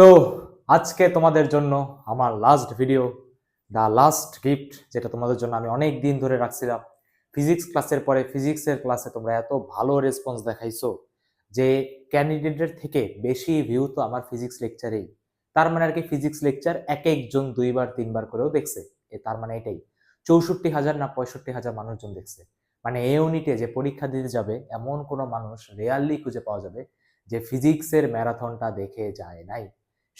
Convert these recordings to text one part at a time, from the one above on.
তো আজকে তোমাদের জন্য আমার last video the last gift যেটা তোমাদের জন্য আমি অনেক দিন ধরে রাখছিলাম। ফিজিক্স ক্লাসের পরে ফিজিক্সের ক্লাসে তোমরা এত ভালো রেসপন্স দেখাইছো যে ক্যান্ডিডেটের থেকে বেশি ভিউ তো আমার ফিজিক্স লেকচারেই তার মানে আর কি ফিজিক্স লেকচার এক একজন দুইবার, তিনবার করেও দেখছে। এ তার মানে এটাই, চৌষট্টি হাজার না পঁয়ষট্টি হাজার মানুষজন দেখছে। মানে এ ইউনিটে যে পরীক্ষা দিতে যাবে, এমন কোনো মানুষ রেয়ারলি খুঁজে পাওয়া যাবে যে ফিজিক্সের ম্যারাথনটা দেখে যায় নাই।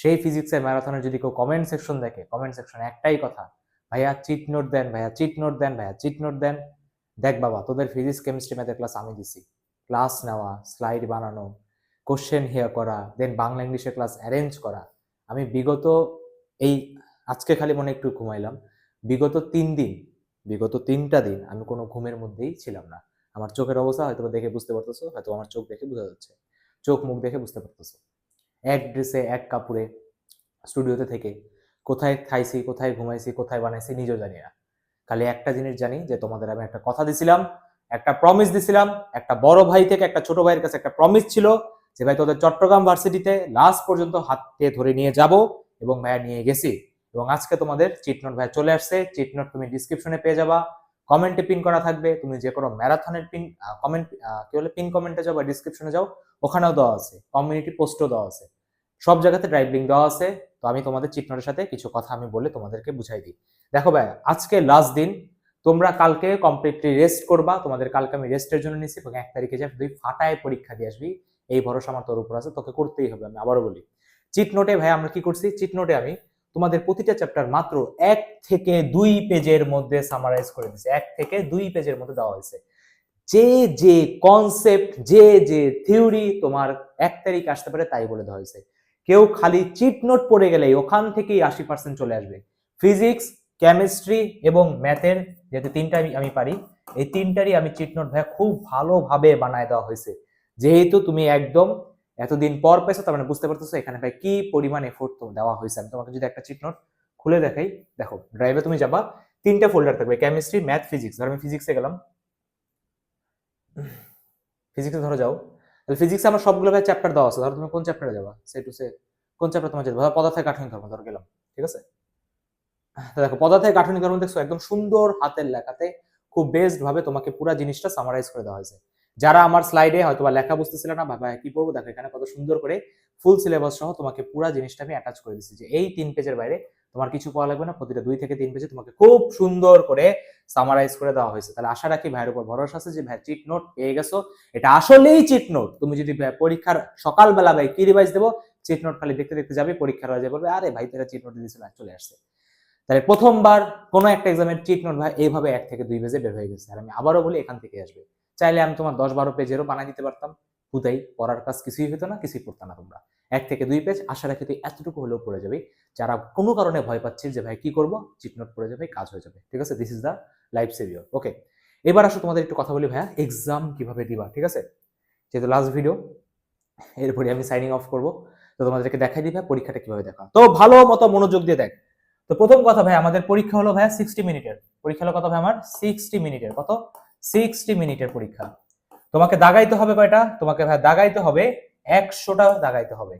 সেই ফিজিক্সের ম্যারাথনের যদি কেউ কমেন্ট সেকশন দেখে কমেন্ট সেকশনে একটাই কথা, ভাইয়া চিট নোট দেন, ভাইয়া চিট নোট দেন, ভাইয়া চিট নোট দেন। দেখ বাবা, তোদের ফিজিক্স কেমিস্ট্রি ম্যাথের ক্লাস আমি দিছি। ক্লাস নেওয়া স্লাইড বানানো কোশ্চেন হেয়ার করা দেন বাংলা ইংলিশের ক্লাস অ্যারেঞ্জ করা। আমি বিগত এই, আজকে খালি মনে একটু ঘুমাইলাম। বিগত তিন দিন, বিগত তিনটা দিন আমি কোনো ঘুমের মধ্যেই ছিলাম না। আমার চোখের অবস্থা হয়তো দেখে বুঝতে পারতেছো হয়তো আমার চোখ দেখে বোঝা যাচ্ছে। চোখ, মুখ দেখে বুঝতে পারতেছো। এক ড্রেসে এক কাপড়ে স্টুডিওতে থেকে কোথায় খাইছি, কোথায় ঘুমাইছি, কোথায় বানাইছি নিজেও জানি না। খালি একটা জিনিস জানি যে তোমাদের আমি একটা কথা দিছিলাম, একটা প্রমিস দিছিলাম, একটা বড় ভাই থেকে একটা ছোট ভাইয়ের কাছে একটা প্রমিস ছিল যে, ভাই, তোদের চট্টগ্রাম ভার্সিটিতে লাস্ট পর্যন্ত হাতে ধরে নিয়ে যাব এবং ভাইয়া নিয়ে গেছি। এবং আজকে তোমাদের চিটনোট ভাইয়া চলে আসছে। চিটনোট তুমি ডিসক্রিপশনে পেয়ে যাবা। কমেন্টে পিন করা থাকবে, তুমি যে কোনো ম্যারাথনের পিন কমেন্ট কি বলে পিন কমেন্টে যাও বা ডিসক্রিপশনে যাও, ওখানেও দেওয়া আছে কমিউনিটি পোস্টও দেওয়া আছে। সব জায়গাতে ড্রাইভ লিঙ্ক দেওয়া আছে, তো আমি তোমাদের চিটনোটের সাথে কিছু কথা আমি বলে তোমাদেরকে বুঝাই দিই। দেখো ভাই, আজকে লাস্ট দিন, তোমরা কালকে কমপ্লিটলি রেস্ট করবা, তোমাদের কালকে আমি রেস্টের জন্য নিছি এবং এক তারিখে যা তুই ফাটায় পরীক্ষা দিয়ে আসবি, এই ভরসা আমার তোর উপর আছে, তোকে করতেই হবে, আমি আবারও বলি। চিট নোটে ভাই আমরা কি করছি? চিট নোটে আমি তোমাদের প্রতিটা চ্যাপ্টার মাত্র এক থেকে দুই পেজের মধ্যে সামারাইজ করে দিয়েছে। এক থেকে দুই পেজের মধ্যে দেওয়া হয়েছে। যে যে কনসেপ্ট যে যে থিওরি তোমার এক তারিখ আসতে পারে তাই বলে দেওয়া হয়েছে। কেউ খালি চিট নোট পড়ে গেলেই ওখান থেকেই আশি পার্সেন্ট চলে আসবে। ফিজিক্স কেমিস্ট্রি এবং ম্যাথের যেহেতু তিনটা আমি পারি, এই তিনটারই আমি চিট নোট ভাই খুব ভালোভাবে বানায় দেওয়া হয়েছে। যেহেতু তুমি একদম এতদিন পর পেয়েছ, তার মানে বুঝতে পারতেছো এখানে ভাই কি পরিমাণ এফোর্ট তো দেওয়া হয়েছে। আমি তোমাকে যদি একটা চিট নোট খুলে দেখাই, দেখো ড্রাইভে তুমি যাবা, তিনটা ফোল্ডার থাকবে কেমিস্ট্রি ম্যাথ ফিজিক্স ধর আমি ফিজিক্সে গেলাম। ফিজিক্সে ধরো যাও, তাহলে ফিজিক্সে আমার সবগুলো ভাই চ্যাপ্টার দেওয়া আছে, ধরো তুমি কোন চ্যাপ্টারে যাবা সে টু সে কোন চ্যাপ্টার তোমার যেতে ধরো পদার্থের গাঠনিক ধর্ম, ধরো গেলাম, ঠিক আছে? দেখো, পদার্থের গাঠনিক ধর্ম দেখছ, একদম সুন্দর হাতের লেখাতে খুব বেস্ট ভাবে তোমাকে পুরো জিনিসটা সামারাইজ করে দেওয়া হয়েছে। যারা আমার স্লাইডে হয়তো বা লেখা বুঝতেছিল না ভাবা কি পড়ব, দেখো এখানে কত সুন্দর করে ফুল সিলেবাস সহ তোমাকে পুরো জিনিসটা আমি অ্যাটাচ করে দিচ্ছি যে এই তিন পেজের বাইরে তোমার কিছু পাওয়া লাগবে না, প্রতিটা দুই থেকে তিন পেজে তোমাকে খুব সুন্দর করে সামারাইজ করে দেওয়া হয়েছে। তাহলে আশা রাখি ভাইয়ের উপর ভরসা আছে যে, ভাই চিট নোট পেয়ে গেছো। এটা আসলেই চিট নোট তুমি যদি পরীক্ষার সকালবেলা ভাই কি রিভাইজ দেবো চিট নোট খালি দেখতে দেখতে যাবে, পরীক্ষার হয়ে বলবে, আরে ভাই, তারা চিট নোট দিয়েছিল চলে আসছে। তাহলে প্রথমবার কোনো একটা এক্সামের চিট নোট ভাই, এইভাবে এক থেকে দুই পেজে বের হয়ে গেছে। আর আমি আবারও বলি, এখান থেকে আসবে। চাইলে আমি তোমার দশ বারো পেজেরও বানাই দিতে পারতাম। হুদাই, পড়ার কাজ কিছুই হতো না, কিছুই পড়তো না তোমরা। এক থেকে দুই পেজ আশা রাখি তুই এতটুকু হলেও পড়ে যাবে। যারা কোনো কারণে ভয় পাচ্ছিস যে, ভাই, কি করব? চিট নোট পড়ে যাবে, কাজ হয়ে যাবে। ঠিক আছে? This is the life saviour okay এবার আসো তোমাদের একটু কথা বলি, ভাইয়া এক্সাম কীভাবে দিবা? ঠিক আছে? যেহেতু লাস্ট ভিডিও এরপরে আমি সাইনিং অফ করব। তো তোমাদেরকে দেখাই দিবে পরীক্ষাটা কীভাবে দেখা তো ভালো মতো মনোযোগ দিয়ে দেখ। তো প্রথম কথা ভাই আমাদের পরীক্ষা হলো, ভাইয়া সিক্সটি মিনিটের পরীক্ষা হলো কত ভাই আমার? সিক্সটি মিনিটের কত? সিক্সটি মিনিটের পরীক্ষা। তোমাকে দাগাইতে হবে কয়টা? তোমাকে ভাই দাগাইতে হবে, একশোটা দাগাইতে হবে।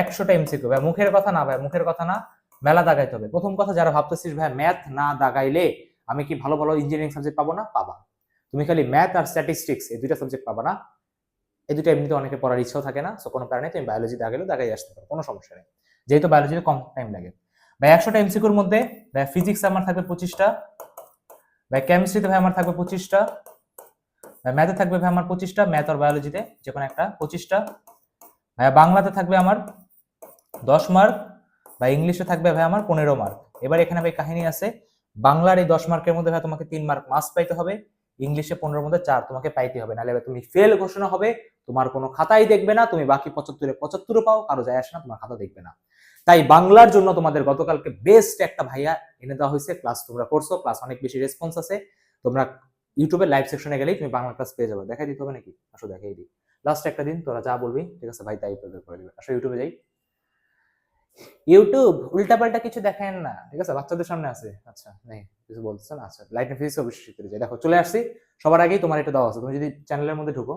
একশোটা এমসিকিউ ভাই, মুখের কথা না ভাই, মুখের কথা না, মেলা দাগাইতে হবে। প্রথম কথা যারা ভাবতেছিস ভাই ম্যাথ না দাগাইলে আমি কি ভালো ভালো ইঞ্জিনিয়ারিং সাবজেক্ট পাবো না? পাবা। তুমি খালি ম্যাথ আর স্ট্যাটিস্টিক্স এই দুইটা সাবজেক্ট পাবা না। এই দুটো এমনিতে অনেকে পড়ার ইচ্ছাও থাকে না সো কোনো কারণে তুমি বায়োলজি দাগাইলেও দাগাই আসতে পারো, কোনো সমস্যা নেই। যেহেতু বায়োলজিতে কম টাইম লাগে। ভাই, একশোটা এমসিকিউর মধ্যে, ভাই ফিজিক্স আমার থাকবে পঁচিশটা ভাই কেমিস্ট্রিতে ভাই আমার থাকবে পঁচিশটা। ম্যাথে থাকবে ভাই আমার পঁচিশটা ম্যাথ আর বায়োলজিতে যে কোনো একটা, পঁচিশটা। ভাই, বাংলাতে থাকবে আমার দশ মার্ক বা ইংলিশে থাকবে ভাই আমার পনেরো মার্ক এবার এখানে ভাই কাহিনী আছে, বাংলার এই দশ মার্কের মধ্যে ভাই তোমাকে তিন মার্ক মাস পাইতে হবে, ইংলিশে পনেরোর মধ্যে চার তোমাকে পাইতে হবে। নাহলে তুমি ফেল ঘোষণা হবে, তোমার কোনো খাতাই দেখবে না, তুমি বাকি পঁচাত্তরে পঁচাত্তরও পাও, কারও যায় আসে না, তোমার খাতা দেখবে না। তাই বাংলার জন্য তোমাদের গতকালকে বেস্ট একটা ভাইয়া এনে দেওয়া হয়েছে। ক্লাস তোমরা করছ ক্লাস অনেক বেশি রেসপন্স আছে। তোমরা ইউটিউবে লাইভ সেকশনে গেলেই তুমি বাংলা ক্লাস পেয়ে যাবে। দেখাই দিতে হবে নাকি? আসো দেখাই দিই। লাস্ট একটা দিন, তোরা যা বলবি, ঠিক আছে? ভাই, তাই করে দিবে। আসো ইউটিউবে যাই। ইউটিউব উল্টাপাল্টা কিছু দেখেন না, ঠিক আছে? বাচ্চাদের সামনে আছে। আচ্ছা নেই, কিছু বলতেছেন আচ্ছা লাইট ফিজিক্স অবশ্যই শিখতে যাই দেখো, চলে আসছি। সবার আগেই তোমার এটা দেওয়া আছে। তুমি যদি চ্যানেলের মধ্যে ঢুকো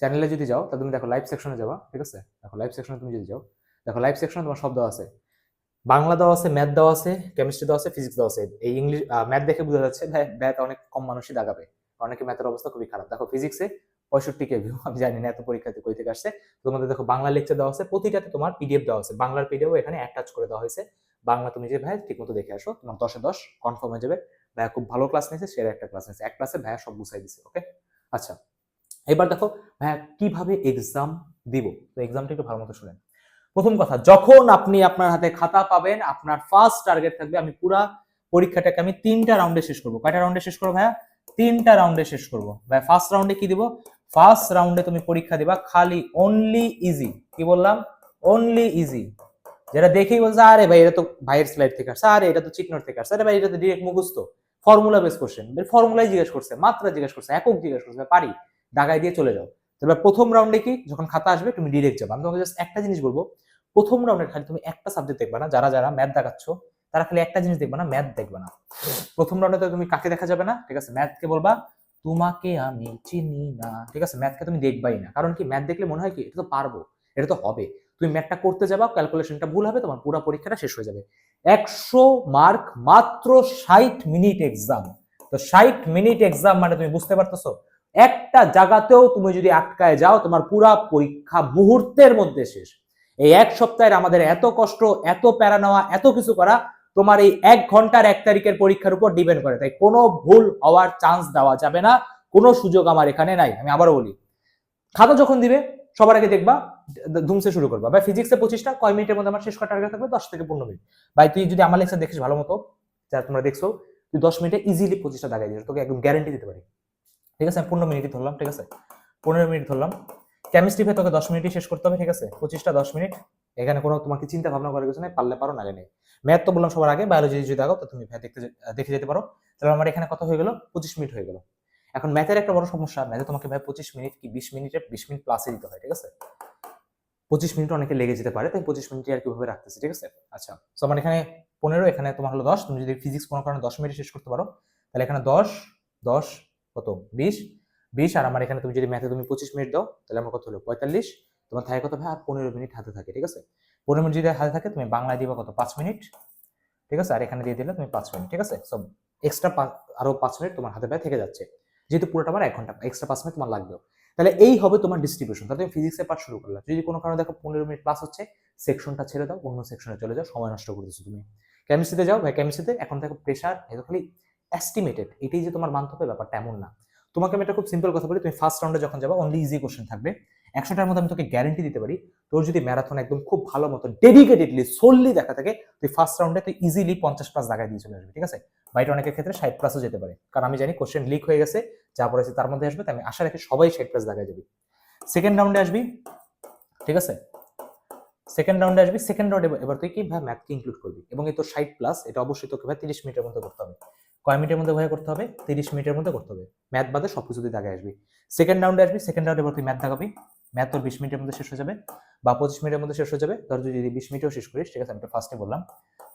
চ্যানেলে যদি যাও, তাহলে তুমি দেখো লাইভ সেকশনে যাবা, ঠিক আছে? দেখো লাইভ সেকশনে তুমি যদি যাও দেখো লাইভ সেকশনে তোমার সব দেওয়া আছে। বাংলা দেওয়া আছে ম্যাথ দেওয়া আছে কেমিস্ট্রি দেওয়া আছে ফিজিক্স দেওয়া আছে। এই ইংলিশ ম্যাথ দেখে বোঝা যাচ্ছে ম্যাথ অনেক কম মানুষই দাগাবে। অনেকে ম্যাথের অবস্থা খুবই খারাপ। দেখো ফিজিক্সে পঁয়ষট্টি কে ভিউ আমি জানি না এত পরীক্ষাতে কই থেকে আসছে। তোমাদের দেখো বাংলা লেকচার দেওয়া আছে, প্রতিটাতে তোমার পিডিএফ দেওয়া আছে। বাংলার পিডিএফ এখানে অ্যাটাচ করে দেওয়া হয়েছে। বাংলা তুমি যে ভাই ঠিক মতো দেখে আসো, তোমার দশে দশ কনফার্ম হয়ে যাবে। ভাইয়া খুব ভালো ক্লাস নিয়েছে সেরা একটা ক্লাস নিয়েছে। এক ক্লাসে ভাইয়া সব বুঝাই দিছে ওকে আচ্ছা এবার দেখো ভাইয়া কীভাবে এক্সাম দিব? তো এক্সামটা একটু ভালো মতো শুনেন। প্রথম কথা, যখন আপনি আপনার হাতে খাতা পাবেন, আপনার ফার্স্ট টার্গেট থাকবে, আমি পুরা পরীক্ষাটাকে আমি তিনটা রাউন্ডে শেষ করব। কয়টা রাউন্ডে শেষ করব ভাইয়া? তিনটা রাউন্ডে শেষ করব। ভাই ফার্স্ট রাউন্ডে কি দিব? ফার্স্ট রাউন্ডে তুমি পরীক্ষা দিবা খালি অনলি ইজি কি বললাম? অনলি ইজি যেটা দেখেই বলছে, আরে ভাই, এটা তো ভাইয়ের স্লাইড থেকে আসছে। আরে, এটা তো চিকনোর থেকে আসছে। আরে ভাই, এটা তো ডিরেক্ট মুখস্থ। ফর্মুলা বেস কোশ্চেন ফর্মুলাই জিজ্ঞেস করছে, মাত্রা জিজ্ঞেস করছে, একক জিজ্ঞেস করছে পারি? দাগায় দিয়ে চলে যাও। তারপর প্রথম রাউন্ডে কি? যখন খাতা আসবে, তুমি ডিরেক্ট যাবে। আমি তোমাকে জাস্ট একটা জিনিস বলব প্রথম রাউন্ডে খালি তুমি একটা সাবজেক্ট দেখবে না, যারা যারা ম্যাথ দেখাচ্ছ, তারা খালি একটা জিনিস দেখবে না ম্যাথ দেখবে না। প্রথম রাউন্ডে তো তুমি কাকে দেখা যাবে না, ঠিক আছে? ম্যাথকে বলবা, তোমাকে আমি চিনি না। ঠিক আছে? ম্যাথকে তুমি দেখবাই না। কারণ কি ম্যাথ দেখলে মনে হয় কি, এটা তো পারব, এটা তো হবে। তুমি ম্যাথটা করতে যাবা ক্যালকুলেশনটা ভুল হবে, তোমার পুরো পরীক্ষাটা শেষ হয়ে যাবে। একশো মার্ক মাত্র ষাট মিনিট এক্সাম তো ষাট মিনিট এক্সাম মানে তুমি বুঝতে পারতেছো? একটা জায়গাতেও তুমি যদি আটকায় যাও, তোমার পুরা পরীক্ষা মুহূর্তের মধ্যে শেষ। এই এক সপ্তাহের আমাদের এত কষ্ট, এত প্যারা নেওয়া, এত কিছু করা, তোমার এই এক ঘণ্টার এক তারিখের পরীক্ষার উপর ডিপেন্ড করে। তাই কোনো ভুল হওয়ার চান্স দেওয়া যাবে না, কোনো সুযোগ আমার এখানে নাই, আমি আবারও বলি। খাতা যখন দিবে, সবার আগে দেখবা ধুমসে শুরু করবা। ভাই ফিজিক্সে পঁচিশটা, কয় মিনিটের মধ্যে আমার শেষ করার টার্গেট থাকবে? দশ থেকে পনেরো মিনিট। ভাই, তুই যদি আমার লেকচার দেখিস ভালো মতো, যা তোমরা দেখছ, তুই দশ মিনিটে ইজিলি পঁচিশটা দাগাই দিস। তোকে একদম গ্যারেন্টি দিতে পারি। ঠিক আছে, আমি পনেরো মিনিটই ধরলাম, ঠিক আছে? পনেরো মিনিট ধরলাম। কেমিস্ট্রি ভে তোকে দশ মিনিটই শেষ করতে হবে, ঠিক আছে? পঁচিশটা দশ মিনিট। এখানে কোনো তোমাকে চিন্তা ভাবনা করার কিছু নেই, পারলে পারো নালে নেই। ম্যাথ তো বললাম সবার আগে বায়োলজি যদি আগাও তো তুমি দেখতে দেখে যেতে পারো। তাহলে আমার এখানে কত হয়ে গেল, পঁচিশ মিনিট হয়ে গেল। এখন ম্যাথের একটা বড় সমস্যা, ম্যাথে তোমাকে ভাই পঁচিশ মিনিট কি বিশ মিনিটে বিশ মিনিট প্লাসে দিতে হয়, ঠিক আছে? পঁচিশ মিনিট অনেকে লেগে যেতে পারে, তাই পঁচিশ মিনিট আর কীভাবে রাখতেছি, ঠিক আছে? আচ্ছা তো আমার এখানে পনেরো, এখানে তোমার হলো দশ। তুমি যদি ফিজিক্স কোনো কারণে দশ মিনিট শেষ করতে পারো, তাহলে এখানে দশ দশ, কত? বিশ। বিশ, আর আমার এখানে তুমি যদি ম্যাথে তুমি পঁচিশ মিনিট দাও, তাহলে আমার কত হলো? পঁয়তাল্লিশ। তোমার থাকে কত ভাই? আর পনেরো মিনিট হাতে থাকে, ঠিক আছে? পনেরো মিনিট যদি হাতে থাকে, তুমি বাংলায় দিবা কত? পাঁচ মিনিট ঠিক আছে? আর এখানে দিয়ে দিলে তুমি পাঁচ মিনিট ঠিক আছে? সব এক্সট্রা আরও পাঁচ মিনিট তোমার হাতে পায়ে থেকে যাচ্ছে। যেহেতু পুরোটা আমার এক ঘণ্টা এক্সট্রা পাঁচ মিনিট তোমার লাগবেও। তাহলে এই হবে তোমার ডিস্ট্রিবিউশন তাহলে তুমি ফিজিক্সের পার্ট শুরু করলে। যদি কোনো কারণে দেখো পনেরো মিনিট প্লাস হচ্ছে সেকশনটা ছেড়ে দাও, অন্য সেকশনে চলে যাও, সময় নষ্ট করতেছো তুমি। কেমিস্ট্রিতে যাও, ভাই কেমিস্ট্রিতে এখন দেখো প্রেশার এটা খালি এস্টিমেটেড এটাই যে তোমার মানতে হবে ব্যাপারটা, এমন না। তোমাকে আমি একটা খুব সিম্পল কথা বলি, তুমি ফার্স্ট রাউন্ডে যখন যাব অনলি ইজি কোশ্চেন থাকবে। একশোটার মধ্যে আমি তোকে গ্যারেন্টি দিতে পারি, তোর যদি ম্যারাথন একদম খুব ভালো মতো ডেডিকেটেডলি সোললি দেখা থাকে, তুই ফার্স্ট রাউন্ডে তুই ইজিলি পঞ্চাশ প্লাস জায়গায় দিয়ে চলে আসবি, ঠিক আছে? বাইরে অনেকের ক্ষেত্রে ষাট প্লাসও যেতে পারে। কারণ আমি জানি কোশ্চেন লিক হয়ে গেছে, যা পড়েছে তার মধ্যে আসবে, তাই আমি আশা রাখি সবাই ষাট প্লাস জায়গায় যাবি। সেকেন্ড রাউন্ডে আসবি, ঠিক আছে? সেকেন্ড রাউন্ডে আসবি সেকেন্ড রাউন্ডে এবার তুই কি ভাই ম্যাথকে ইনক্লুড করবি? এবং এই তোর ষাট প্লাস এটা অবশ্যই তোকে ভাই তিরিশ মিনিটের মধ্যে করতে হবে। কয় মিনিটের মধ্যে ভাই করতে হবে? তিরিশ মিনিটের মধ্যে করতে হবে। ম্যাথ বাদে সব কিছু তুই দাগায় আসবি সেকেন্ড রাউন্ডে আসবি সেকেন্ড রাউন্ডে এবার তুই ম্যাথ দাগাবি ম্যাথ তোর বিশ মিনিটের মধ্যে শেষ হয়ে যাবে বা পঁচিশ মিনিটের মধ্যে শেষ হয়ে যাবে। ধর যদি বিশ মিনিটেও শেষ করিস, ঠিক আছে, আমি ফার্স্টে বললাম,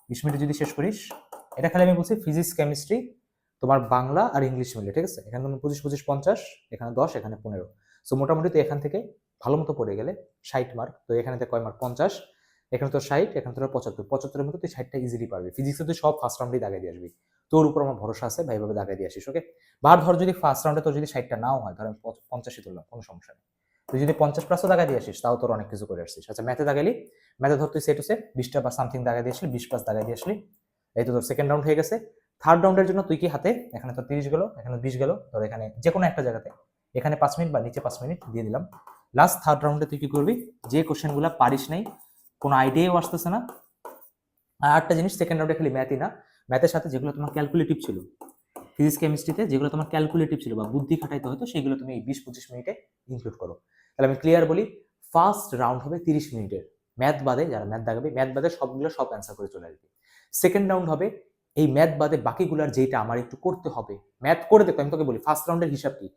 বিশ মিনিটে যদি শেষ করিস, এটা খালি আমি বলছি ফিজিক্স কেমিস্ট্রি তোমার বাংলা আর ইংলিশ মিলে ঠিক আছে? এখানে তুমি পঁচিশ পঁচিশ, পঞ্চাশ, এখানে দশ, এখানে পনেরো। সো মোটামুটি তুই এখান থেকে ভালো মতো পড়ে গেলে ষাট মার্ক তো এখানে কয় মার্ক পঞ্চাশ। এখানে তোর ষাট, এখানে তোর পঁচাত্তর। পঁচাত্তরের মধ্যে তুই ষাটটা ইজিলি পারবি। ফিজিক্সে তুই সব ফার্স্ট রাউন্ডেই দাগাই দিয়ে আসবি। তোর উপর আমার ভরসা আছে ভাইভাবে দাগাই দিয়ে আসিস ওকে বার ধর যদি ফার্স্ট রাউন্ডে তোর যদি ষাটটা নাও হয়, ধর আমি পঞ্চ- পঞ্চাশই তুললাম, কোনো সমস্যা নেই। তুই যদি পঞ্চাশ প্লাসও দাগা দিয়ে আসিস, তাও তোর অনেক কিছু করে আসছিস আচ্ছা ম্যাথে দাগালি ম্যাথে ধর তুই সেটু সেট বিশটা বা সামথিং দাগা দিয়ে আসলি, বিশ প্লাস দাগা দিয়ে আসলি। এই তো তোর সেকেন্ড রাউন্ড হয়ে গেছে। থার্ড রাউন্ডের জন্য তুই কি হাতে, এখানে তোর তিরিশ গেলো, এখানে বিশ গেলো তোর এখানে যে কোনো একটা জায়গাতে। এখানে পাঁচ মিনিট বা নিচে পাঁচ মিনিট দিয়ে দিলাম। লাস্ট থার্ড রাউন্ডে তুই কি করবি? যে কোশ্চেনগুলো পারিস নাই, কোনো আইডিয়াও আসতেছে না। আর একটা জিনিস সেকেন্ড রাউন্ডে খালি ম্যাথই না। ম্যাথের সাথে যেগুলো তোমার ক্যালকুলেটিভ ছিল ফিজিক্স কেমিস্ট্রিতে যেগুলো তোমার ক্যালকুলেটিভ ছিল বা বুদ্ধি খাটাইতে হতো, সেগুলো তুমি এই বিশ পঁচিশ মিনিটে ইনক্লুড করো। তাহলে আমি ক্লিয়ার বলি ফার্স্ট রাউন্ড হবে তিরিশ মিনিটের। ম্যাথ বাদে, যারা ম্যাথ দাগাবে ম্যাথ বাদে সবগুলো সব অ্যান্সার করে চলে আসবে। সেকেন্ড রাউন্ড হবে, এই ম্যাথ বাদে বাকিগুলার যেটা আমার একটু করতে হবে, ম্যাথ করে দেখো, আমি তোকে বলি ফার্স্ট রাউন্ডের হিসাব কি?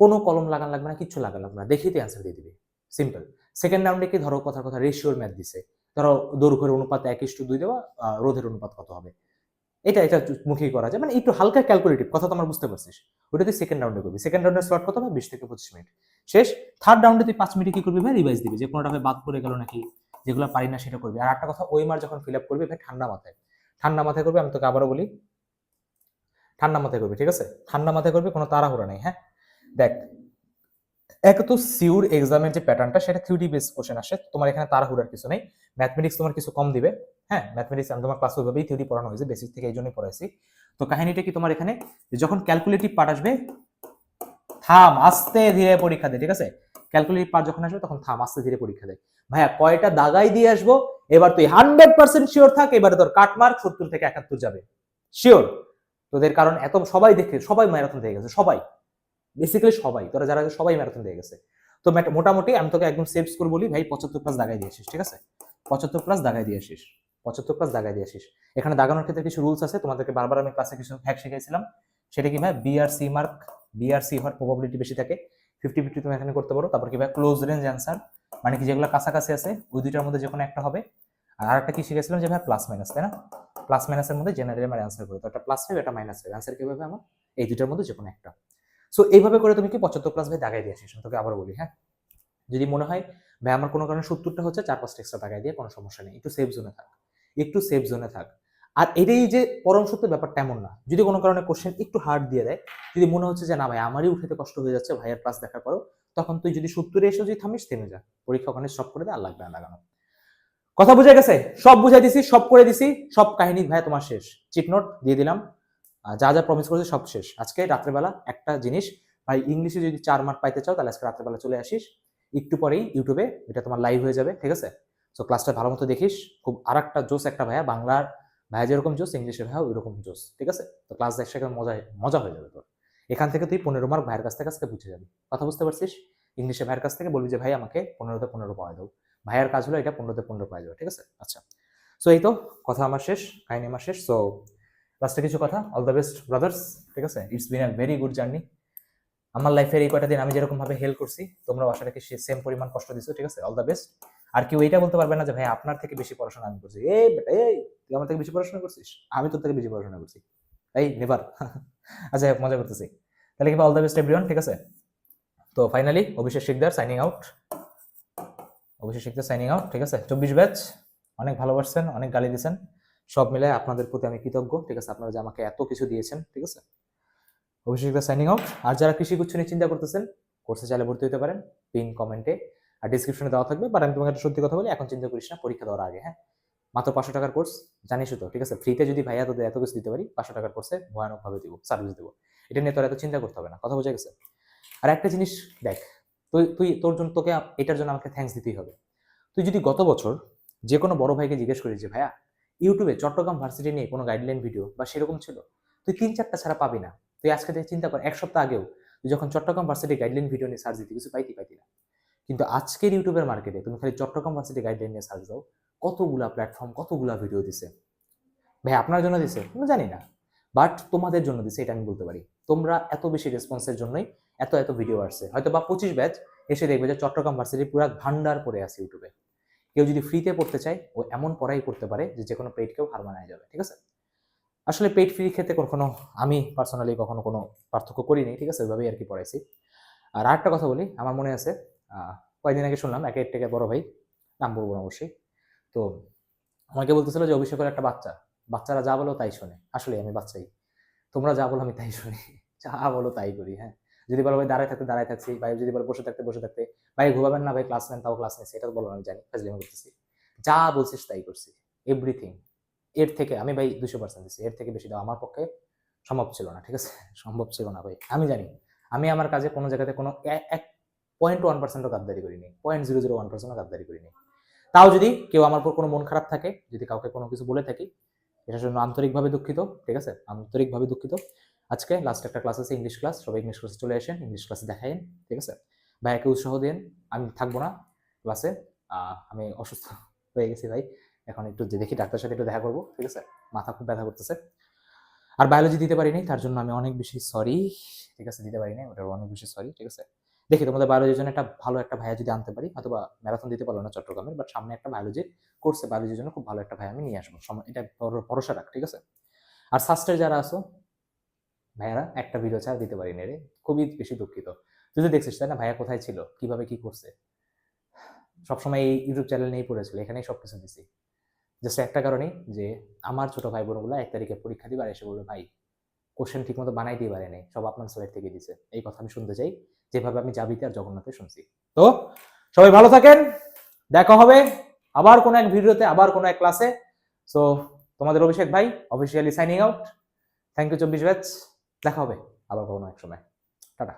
কোনো কলম লাগান লাগবে না, কিচ্ছু লাগান লাগবে না দেখেই তো অ্যান্সার দিয়ে দিবে। সিম্পল সেকেন্ড রাউন্ডে কি ধরো কথার কথা রেশিওর ম্যাথ দিছে। ধরো দৈর্ঘ্যের অনুপাত এক ইস্টু দুই দেওয়া রোধের অনুপাত কত হবে? এটা এটা মুখেই করা যায়। মানে একটু হালকা ক্যালকুলেটিভ কথা তো আমার বুঝতে পারছিস। ওটা তুই সেকেন্ড রাউন্ডে করবি। সেকেন্ড রাউন্ডের স্লট কত হবে বিশ থেকে পঁচিশ মিনিট। শেষ। থার্ড রাউন্ডে তুই পাঁচ মিনিটে কি করবি ভাই? রিভাইজ দিবি। যে কোনোটা ভাই বাদ পড়ে গেল নাকি, যেগুলো পারি না সেটা করবি। আর একটা কথা, ওই মার যখন ফিল আপ করবি ভাই, ঠান্ডা মাথায়। ঠান্ডা মাথায় করবি, আমি তোকে আবারও বলি, ঠান্ডা মাথায় করবি, ঠিক আছে? ঠান্ডা মাথায় করবি, কোনো তাড়াহুড়া নেই হ্যাঁ? দেখ এক তো সিউর এক্সামের যে প্যাটার্নটা, সেটা থ্রিডি বেস কোশ্চেন আসে। তোমার এখানে তাড়াহুড়ার কিছু নেই। ম্যাথমেটিক্স তোমার কিছু কম দিবে। হ্যাঁ ম্যাথমেটিক্স আমি তোমার ক্লাস ওইভাবেই থিওরি পড়ানো হয়েছে বেসিক থেকে এই জন্যই পড়াইছি। তো কাহিনীটা কি তোমার এখানে? যখন ক্যালকুলেটিভ পার্ট আসবে, থাম, আস্তে ধীরে পরীক্ষা দে ঠিক আছে? ক্যালকুলেটিভ পার্ট যখন আসবে, তখন থাম, আস্তে ধীরে পরীক্ষা দেয়। ভাইয়া, কয়টা দাগাই দিয়ে আসব? এবার তুই হান্ড্রেড পার্সেন্ট শিওর থাক, এবারে তোর কাটমার্ক সত্তর থেকে একাত্তর যাবে। শিওর তোদের কারণ এত, সবাই দেখে, সবাই ম্যারাথন দিয়ে গেছে, সবাই। বেসিক্যালি সবাই, তোরা যারা সবাই ম্যারাথন দিয়ে গেছে। তো মোটামুটি আমি তোকে একদম সেভ স্কোর বলি, ভাই পঁচাত্তর প্লাস দাগাই দিয়ে আসিস, ঠিক আছে? পঁচাত্তর প্লাস দাগাই দিয়ে আসিস, পঁচাত্তর প্লাস দাগাই দিয়ে আসিস। এখানে দাগানোর ক্ষেত্রে কিছু রুলস আছে, তোমাদেরকে বারবার আমি ক্লাসে কিছু হ্যাক শিখিয়েছিলাম। সেটা কি ভাই? বিআরসি মার্ক বিআরসি হওয়ার প্রবাবিলিটি বেশি থাকে। ফিফটি ফিফটি তুমি এখানে করতে পারো। তারপর কি ভাই? ক্লোজ রেঞ্জ অ্যান্সার মানে কি যেগুলো কাছাকাছি আছে, ওই দুইটার মধ্যে যে কোনো একটা হবে। আর আরেকটা কি শিখেছিলাম যে ভাই? প্লাস মাইনাস তাই না? প্লাস মাইনাসের মধ্যে জেনারেলি আমার অ্যান্সার করে তো একটা প্লাস ফাইভ একটা মাইনাস ফাইভ অ্যান্সার কীভাবে আমার? এই দুইটার মধ্যে যে কোনো একটা। সো এইভাবে করে তুমি কি পঁচাত্তর প্লাস ভাই দাগাই দিয়ে আসিস তোকে আবার বলি হ্যাঁ? যদি মনে হয়, ভাই, আমার কোনো কারণে সত্তরটা হচ্ছে, চার পাঁচটা এক্সট্রা দাগাই দিয়ে কোনো সমস্যা নেই। একটু সেফ জোনে থাক। একটু সেফ জোনে থাক। আর এটাই যে পরম সত্য ব্যাপারটা এমন না। যদি কোনো কারণে কোশ্চেন একটু হার্ড দিয়ে দেয়, যদি মনে হচ্ছে যে, না ভাই, আমারই উঠাতে কষ্ট হয়ে যাচ্ছে, ভাইয়ের ক্লাস দেখার পরও, তখন তুই যদি সত্তরে এসে যদি থামিস, থেমে যা। পরীক্ষা ওখানে সব করে দে, আর লাগবে না লাগানো কথা বুঝে গেছে? সব বুঝাই দিছি, সব করে দিছি, সব কাহিনী ভাই, তোমার শেষ। চিট নোট দিয়ে দিলাম। যা যা প্রমিস করেছে সব শেষ। আজকে রাত্রেবেলা একটা জিনিস, ভাই ইংলিশে যদি চার মার্ক পাইতে চাও, তাহলে আজকে রাত্রেবেলা চলে আসিস। একটু পরেই ইউটিউবে এটা তোমার লাইভ হয়ে যাবে, ঠিক আছে? তো ক্লাসটা ভালো মতো দেখিস। খুব আর একটা জোস একটা ভাইয়া, বাংলার ভাইয়া যেরকম জোস, ইংলিশের ভাইয়া ওইরকম জোস, ঠিক আছে? তো ক্লাস একসাথে মজা মজা হয়ে যাবে তোর। এখান থেকে তুই পনেরো মার্ক ভাইয়ের কাছ থেকে আজকে বুঝে যাবি। কথা বুঝতে পারছিস? ইংলিশে ভাইয়ের কাছ থেকে বলবি যে, ভাই, আমাকে পনেরোতে পনেরো পাওয়া দাও। ভাইয়ের কাজ হলো এটা পনেরোতে পনেরো পাওয়া যাবে, ঠিক আছে? আচ্ছা। সো এই তো, কথা আমার শেষ, কাহিনী আমার শেষ। সো লাস্টে কিছু কথা? অল দ্য বেস্ট ব্রাদার্স ঠিক আছে? It's been a very good journey আমার লাইফের এই কয়টা দিন আমি যেরকম ভাবে হেল্প করছি তোমরা আশা রাখি সেম পরিমাণ কষ্ট দিছো, ঠিক আছে? অল দ্য বেস্ট আর কেউ এইটা বলতে পারবে না যে ভাই আপনার থেকে বেশি পড়াশোনা আমি করছি। এই বেটা, এই, তুই আমার থেকে বেশি পড়াশোনা করছিস? আমি তোর থেকে বেশি পড়াশোনা করছি। এই নেভার আচ্ছা মজা করতেছি। তাহলে কি অল দ্য বেস্ট এভরিওয়ান ঠিক আছে? তো finally Abhishek Sikdar signing out Abhishek Sikdar signing out ঠিক আছে? চব্বিশ ব্যাচ অনেক ভালোবাসছেন, অনেক গালি দিয়েছেন সব মিলে আপনাদের প্রতি আমি কৃতজ্ঞ। ঠিক আছে, আপনারা যে আমাকে এত কিছু দিয়েছেন, ঠিক আছে? অভিষেক সাইনিং আউট আর যারা কৃষি গুচ্ছ নিয়ে চিন্তা করতেছেন কোর্সে চাইলে ভর্তি হতে পারেন পিন কমেন্টে আর ডিসক্রিপশনে দেওয়া থাকবে বাট আমি তোমাকে একটা সত্যি কথা বলি, এখন চিন্তা করিস না, পরীক্ষা দেওয়ার আগে হ্যাঁ? মাত্র পাঁচশো টাকার কোর্স জানিস তো, ঠিক আছে? ফ্রিতে যদি ভাইয়া তোদের এত কিছু দিতে পারি, পাঁচশো টাকার কোর্সে ভয়ানকভাবে দিব সার্ভিস দেবো। এটা নিয়ে তোর এত চিন্তা করতে হবে না, কথা বোঝা গেছে? আর একটা জিনিস দেখ, তুই তুই, তোর জন্য তোকে, এটার জন্য আমাকে থ্যাঙ্কস দিতেই হবে। তুই যদি গত বছর যে কোনো বড় ভাইকে জিজ্ঞেস করিস যে, ভাইয়া ইউটিউবে চট্টগ্রাম ভার্সিটি নিয়ে কোনো গাইডলাইন ভিডিও বা সেরকম ছিল? তুই তিন চারটা ছাড়া পাবি না। তুই আজকে থেকে চিন্তা কর, এক সপ্তাহ আগেও তুই যখন চট্টগ্রাম ভার্সিটি গাইডলাইন ভিডিও নিয়ে সার্চ দিতে, কিছু পাইতি পাইতি না। কিন্তু আজকের ইউটিউবের মার্কেটে তুমি খালি চট্টগ্রাম ভার্সিটি গাইডলাইন নিয়ে সার্চ দাও, কতগুলা প্ল্যাটফর্ম কতগুলা ভিডিও দিছে। ভাই, আপনার জন্য দিছে? আমি জানি না। বাট তোমাদের জন্য দিছে, এটা আমি বলতে পারি। তোমরা এত বেশি রেসপন্সের জন্যই এত এত ভিডিও আসছে হয়তো বা পঁচিশ ব্যাচ এসে দেখবে যে চট্টগ্রাম ভার্সিটি পুরা ভান্ডার পড়ে আছে ইউটিউবে কেউ যদি ফ্রিতে পড়তে চায়, ও এমন পড়াই করতে পারে যে যে কোনো পেইডকেও হার মানায় যাবে, ঠিক আছে? আসলে পেইড ফ্রি ক্ষেত্রে কখনো আমি পার্সোনালি কখনো কোনো পার্থক্য করিনি, ঠিক আছে? ওইভাবেই আর কি পড়াইছি। আর আরেকটা কথা বলি, আমার মনে আছে কয়েকদিন আগে শুনলাম একে থেকে বড় ভাই নাম বলব না অবশ্যই তো আমাকে বলতেছিল যে অভিষেকের একটা বাচ্চা, বাচ্চারা যা বলো তাই শোনে। আসলে আমি বাচ্চাই। তোমরা যা বলো আমি তাই শুনি। যা বলো তাই করি হ্যাঁ। যদি বলো ভাই দাঁড়ায় থাকতে, দাঁড়ায় থাকছি, ভাই যদি বলো বসে থাকতে বসে থাকতে, ভাই ঘুমাবেন না, ভাই ক্লাস নেন, তাও ক্লাস নেন সেটা বলো আমি জানি, ফাজলিমা করতেছি যা বলছিস তাই করছি এভরিথিং এর থেকে, আমি ভাই দুশো পার্সেন্ট দিচ্ছি এর থেকে বেশি দাও, আমার পক্ষে সম্ভব ছিল না, ঠিক আছে, সম্ভব ছিল না ভাই, আমি জানি, আমি আমার কাজে কোনো জায়গাতে কোনো এক পয়েন্ট ওয়ান পার্সেন্টও গাদ্দারি করিনি পয়েন্ট জিরো জিরো ওয়ান পার্সেন্টও গাদ্দারি করিনি, তাও যদি কেউ আমার উপর কোনো মন খারাপ থাকে, যদি কাউকে কোনো কিছু বলে থাকি, এটার জন্য আন্তরিকভাবে দুঃখিত, ঠিক আছে, আন্তরিকভাবে দুঃখিত আজকে লাস্ট একটা ক্লাস আছে ইংলিশ ক্লাস সবাই ইংলিশ ক্লাসে চলে আসেন ইংলিশ ক্লাসে দেখায়েন ঠিক আছে? ভাইয়াকে উৎসাহ দিন, আমি থাকব না ক্লাসে আমি অসুস্থ হয়ে গেছি ভাই, এখন একটু দেখি ডাক্তার সাথে একটু দেখা করব, ঠিক আছে? মাথা খুব ব্যথা করতেছে। আর বায়োলজি দিতে পারিনি, তার জন্য আমি অনেক বেশি সরি ঠিক আছে? দিতে পারিনি, ওটার অনেক বেশি সরি ঠিক আছে? দেখি তোমাদের বায়োলজির জন্য একটা ভালো একটা ভাইয়া যদি আনতে পারি অথবা ম্যারাথন দিতে পারল না চট্টগ্রামের বাট সামনে একটা বায়োলজির কোর্সে বায়োলজির জন্য খুব ভালো একটা ভাই আমি নিয়ে আসব। এটা ভর- ভরসা রাখ, ঠিক আছে? আর সাস্টের যারা আছো ভাইয়ারা একটা ভিডিও ছাড়া দিতে পারিনি রে। খুবই বেশি দুঃখিত। তুই তো দেখছিস, তাই না? ভাইয়া কোথায় ছিল? কীভাবে কি করছে? সবসময় এই ইউটিউব চ্যানেল নিয়েই পড়েছিল এখানেই সব কিছু দিছি জাস্ট একটা কারণেই যে, আমার ছোট ভাই বোনগুলো এক তারিখে পরীক্ষা দিবার এসে বলবে, ভাই কোশ্চেন ঠিক মতো বানাই দিয়ে পারে নাই সব আপনার সাইড থেকে দিছে। এই কথা আমি শুনতে চাই, যেভাবে আমি জাবিতে আর জগন্নাথে শুনছি। তো, সবাই ভালো থাকেন, দেখা হবে আবার কোনো এক ভিডিওতে আবার কোনো এক ক্লাসে সো তোমাদের অভিষেক ভাই officially signing out thank you চব্বিশ ব্যাচ। দেখা হবে আবার কখনো এক সময় টাটা।